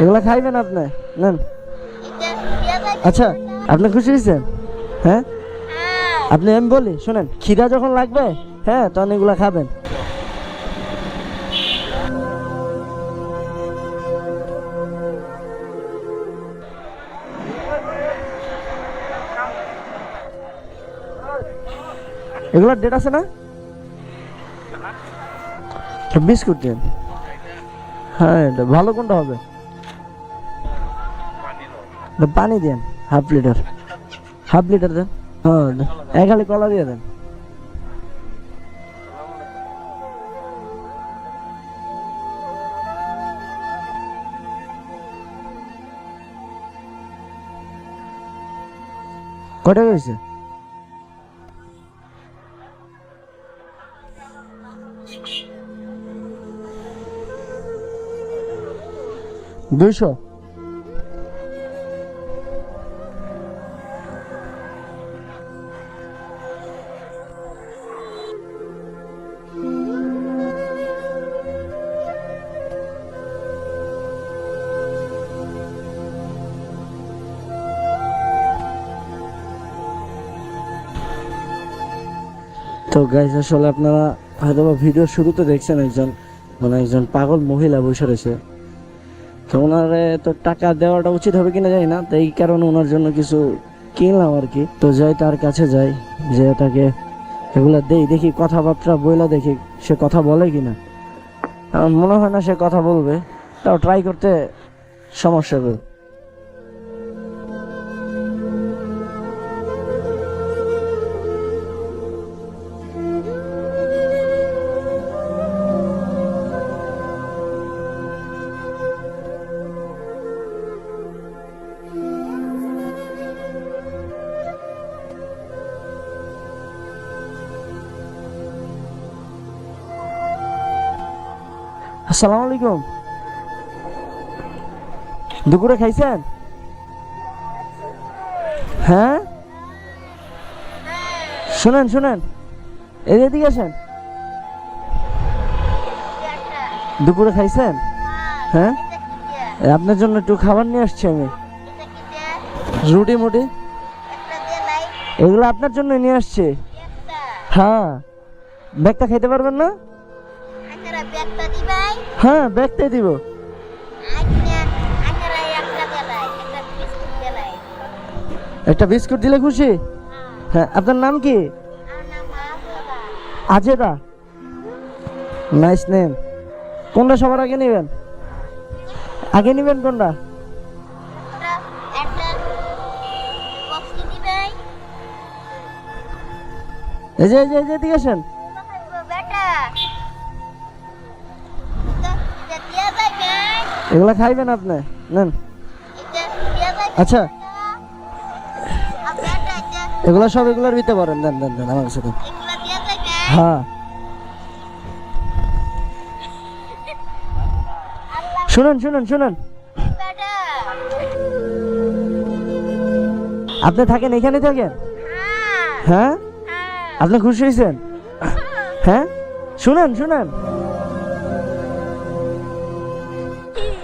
এগুলা খাইবেন আপনি? নেন। আচ্ছা আপনি খুশি হয়েছেন? হ্যাঁ? আপনি আমি বলি, শুনেন, খিদা যখন লাগবে হ্যাঁ তখন এগুলা খাবেন। এগুলোর ডেট আছে না? বিস্কুট দেন। হ্যাঁ ভালো কোনটা হবে? পানি দেন হাফ লিটার হাফ লিটার দেন। হ্যাঁ। এক হালি কলা দিয়ে দেন। কটা হয়েছে? দুইশো? তো গাইজ আসলে আপনারা হয়তো বা ভিডিওর শুরুতে দেখছেন একজন মানে একজন পাগল মহিলা বসে রয়েছে। তো ওনারে তো টাকা দেওয়াটা উচিত হবে কিনা জানি না, তো এই কারণে ওনার জন্য কিছু কিনলাম আর কি। তো যাই, তার কাছে যাই, যে তাকে এগুলা দেই, দেখি কথাবার্তা বইলা দেখি সে কথা বলে কিনা। আমার মনে হয় না সে কথা বলবে, তাও ট্রাই করতে সমস্যা হবে। আসসালামু আলাইকুম। দুপুরে খাইছেন? হ্যাঁ? শুনেন শুনেন। এদিকে আসেন। দুপুরে খাইছেন? হ্যাঁ? আপনার জন্য একটু খাবার নিয়ে আসছি আমি। রুটি মুটি। এগুলো আপনার জন্য নিয়ে আসছি। হ্যাঁ। ব্যাগটা খাইতে পারবেন না? হ্যাঁ ব্যাগটাই দিব। একটা বিস্কুট দিলে খুশি? হ্যাঁ। আপনার নাম কি? আজেদা। Nice name. কোনটা সবার আগে নেবেন? আগে নেবেন কোনটা? এই যে এই যে এই যে এদিকে আসেন। এগুলা খাইবেন আপনি? নেন। আচ্ছা। এগুলা সব এগুলার দিতে পারেন দেন দেন দেন, আমার কাছে দেন। হ্যাঁ। শুনুন শুনুন শুনুন। আপনি থাকেন এখানে থাকেন? হ্যাঁ? আপনি খুশি হয়েছেন? হ্যাঁ? শুনেন শুনেন।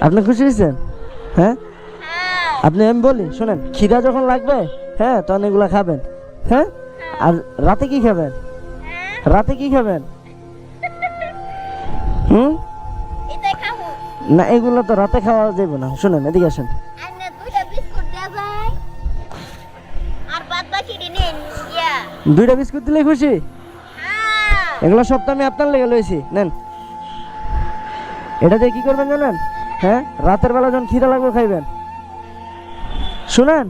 আপনি খুশি হয়েছেন? হ্যাঁ? আপনি আমি বলি শোনেন খিদা যখন লাগবে হ্যাঁ তখন এগুলা খাবেন হ্যাঁ? আর রাতে কি খাবেন? রাতে কি খাবেন? হুম? না এগুলো তো রাতে খাওয়া যাবে না। শুনেন এদিকে আসেন। দুইটা বিস্কুট দিলে খুশি? এগুলো সব তো আমি আপনার লেগে লইছি। নেন। এটা দিয়ে কি করবেন জানেন? হ্যাঁ? রাতের বেলা যখন খিদা লাগবে খাইবেন। শুনেন?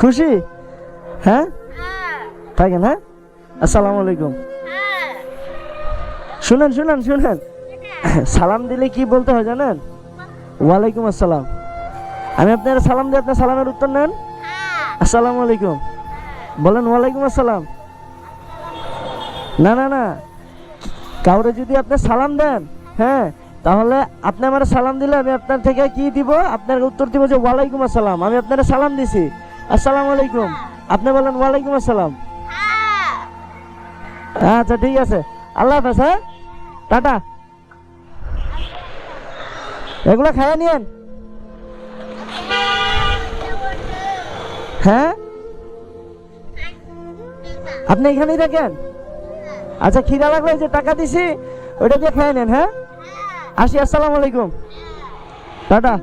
খুশি? হ্যাঁ? থাকেন হ্যাঁ? আসসালামু আলাইকুম। শুনেন শুনেন শুনেন। সালাম দিলে কি বলতে হয় জানেন? ওয়ালাইকুম আসসালাম। আমি আপনার সালাম দিয়ে আপনার সালামের উত্তর নেন? আসসালামু আলাইকুম। বলেন, ওয়ালাইকুম আসসালাম। না না না। কাউরে যদি আপনি সালাম দেন হ্যাঁ তাহলে আপনি আমার সালাম দিলে আমি আপনার থেকে কি দিব? আপনার উত্তর দিব যে, ওয়ালাইকুম আসসালাম, আমি আপনার সালাম দিছি। আসসালামু আলাইকুম। আপনি বলেন, ওয়ালাইকুম আসসালাম। আচ্ছা ঠিক আছে। আল্লাহ হাফেজ হ্যাঁ? টাটা। এগুলো খাইয়ে নিয়েন। হ্যাঁ? আপনি এখানেই দেখেন আচ্ছা খিদা লাগলে যে টাকা দিছি, ওইটা দিয়ে খেয়ে নেন হ্যাঁ? আসি, আসসালামু আলাইকুম। টাটা।